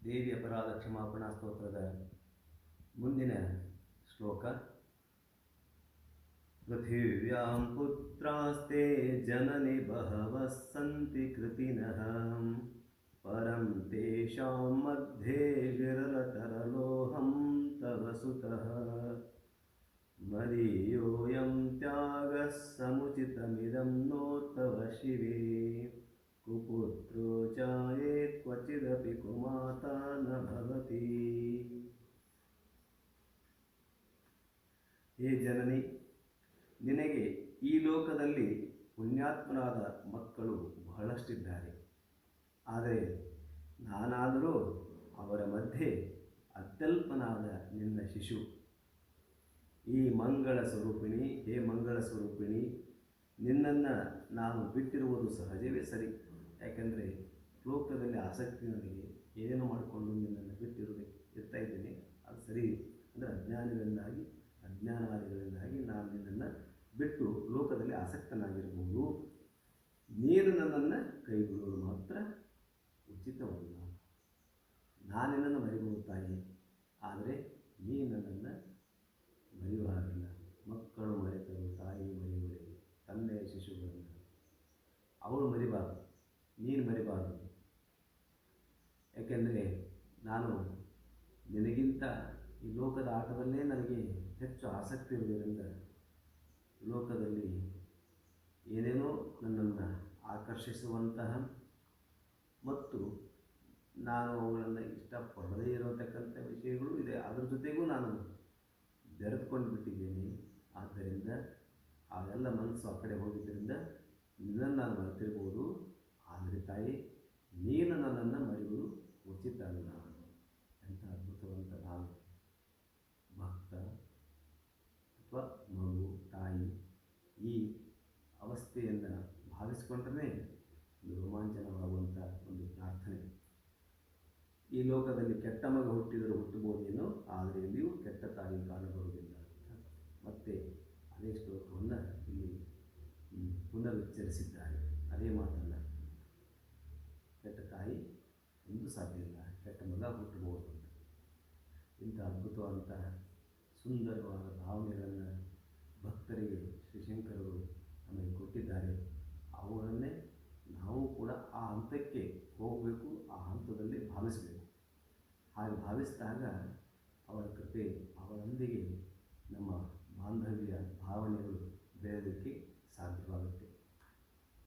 ದೇವಿ ಅಪರಾಧ ಕ್ಷಮಾಪಣಾ ಸ್ತೋತ್ರದ ಮುಂದಿನ ಶ್ಲೋಕ ಪೃಥಿವ್ಯಾಂ ಪುತ್ರಾಸ್ತೆ ಜನನಿ ಬಹವಃ ಸಂತಿ ಕೃತಿನಃ ಪರಂ ತೇಷಾಂ ಮಧ್ಯೆ कुपुत्रो जाये क्वचिदपि कुमाता न भवति ಹೇ ಜನನಿ ನಿನಗೆ ಈ ಲೋಕದಲ್ಲಿ ಪುಣ್ಯಾತ್ಮನಾದ ಮಕ್ಕಳು ಬಹಳಷ್ಟಿದ್ದಾರೆ ಆದರೆ ನಾನಾದರೂ ಅವರ ಮಧ್ಯೆ ಅತ್ಯಲ್ಪನಾದ ನಿನ್ನ ಶಿಶು ಈ ಮಂಗಳ ಸ್ವರೂಪಿಣಿ ಹೇ ಮಂಗಳ ಸ್ವರೂಪಿಣಿ ನಿನ್ನನ್ನು ನಾನು ಬಿಟ್ಟಿರುವುದು ಸಹಜವೇ ಸರಿ ಯಾಕೆಂದರೆ ಲೋಕದಲ್ಲಿ ಆಸಕ್ತಿ ನನಗೆ ಏನು ಮಾಡಿಕೊಂಡು ನಿನ್ನನ್ನು ಬಿಟ್ಟಿರೋದಕ್ಕೆ ಇರ್ತಾ ಇದ್ದೇನೆ. ಅದು ಸರಿ ಅಂದರೆ ಅಜ್ಞಾನಿಗಳಿಂದಾಗಿ ಅಜ್ಞಾನವಾದಿಗಳಿಂದಾಗಿ ನಾನು ನಿನ್ನನ್ನು ಬಿಟ್ಟು ಲೋಕದಲ್ಲಿ ಆಸಕ್ತನಾಗಿರ್ಬೋದು ನೀನು ನನ್ನನ್ನು ಕೈಗೊಳ್ಳುವುದು ಮಾತ್ರ ಉಚಿತವಲ್ಲ. ನಾನು ನಿನ್ನನ್ನು ಮರಿಬಹುದು ತಾಯಿ ಆದರೆ ನೀ ನನ್ನನ್ನು ಮರೆಯುವಾಗಿಲ್ಲ ಮಕ್ಕಳು ಮರೆತರು, ತಾಯಿ ಮರೆಯುವರೆ ತಂದೆಯ ಶಿಶುಗಳನ್ನು. ಅವಳು ಮರಿಬಾರದು. ನೀನು ಮರಿಬಾರದು. ಯಾಕೆಂದರೆ ನಾನು ನಿನಗಿಂತ ಈ ಲೋಕದ ಆಟದಲ್ಲೇ ನನಗೆ ಹೆಚ್ಚು ಆಸಕ್ತಿ ಇರುವುದರಿಂದ ಲೋಕದಲ್ಲಿ ಏನೇನೋ ನನ್ನನ್ನು ಆಕರ್ಷಿಸುವಂತಹ ಮತ್ತು ನಾನು ಅವುಗಳನ್ನು ಇಷ್ಟಪಡದೇ ಇರತಕ್ಕಂಥ ವಿಷಯಗಳು ಇದೆ. ಅದರ ಜೊತೆಗೂ ನಾನು ಬೆರೆದುಕೊಂಡು ಬಿಟ್ಟಿದ್ದೇನೆ. ಆದ್ದರಿಂದ ಅವೆಲ್ಲ ಮನಸ್ಸು ಆ ಕಡೆ ಹೋಗಿದ್ದರಿಂದ ಇದನ್ನು ನಾನು ಮರೆತಿರ್ಬೋದು. ಆದರೆ ತಾಯಿ, ನೀನು ನನ್ನನ್ನು ಉಚಿತ ನಾನು. ಎಂಥ ಅದ್ಭುತವಂತ ನಾನು. ಭಕ್ತ ಅಥವಾ ಮಗು ತಾಯಿ. ಈ ಅವಸ್ಥೆಯನ್ನು ಭಾವಿಸ್ಕೊಂಡ್ರೆ ಒಂದು ರೋಮಾಂಚನವಾಗುವಂಥ ಒಂದು ಪ್ರಾರ್ಥನೆ. ಈ ಲೋಕದಲ್ಲಿ ಕೆಟ್ಟ ಮಗ ಹುಟ್ಟಿದರೂ ಹುಟ್ಟಬಹುದೇನೋ, ಆದರೆ ಎಲ್ಲಿಯೂ ಕೆಟ್ಟ ತಾಯಿ ಕಾಣಬಹುದಿಲ್ಲ ಅಂತ ಮತ್ತೆ ಅದೇ ಶ್ಲೋಕವನ್ನು ಇಲ್ಲಿ ಪುನರುಚ್ಚರಿಸಿದ್ದಾರೆ. ಅದೇ ಮಾತನ್ನು ಎಂದು ಸಾಧ್ಯ ಇಲ್ಲ. ಕೆಟ್ಟ ಮಗ ಹುಟ್ಟಬಹುದು ಇಂಥ ಅದ್ಭುತವಾದಂತಹ ಸುಂದರವಾದ ಭಾವನೆಗಳನ್ನು ಭಕ್ತರಿಗೆ ಶ್ರೀಶಂಕರರು ನಮಗೆ ಕೊಟ್ಟಿದ್ದಾರೆ. ಅವುಗಳನ್ನೇ ನಾವು ಕೂಡ ಆ ಹಂತಕ್ಕೆ ಹೋಗಬೇಕು, ಆ ಹಂತದಲ್ಲಿ ಭಾವಿಸಬೇಕು. ಹಾಗೆ ಭಾವಿಸಿದಾಗ ಅವರ ಕೃಪೆ, ಅವರೊಂದಿಗೆ ನಮ್ಮ ಬಾಂಧವ್ಯ, ಭಾವನೆಗಳು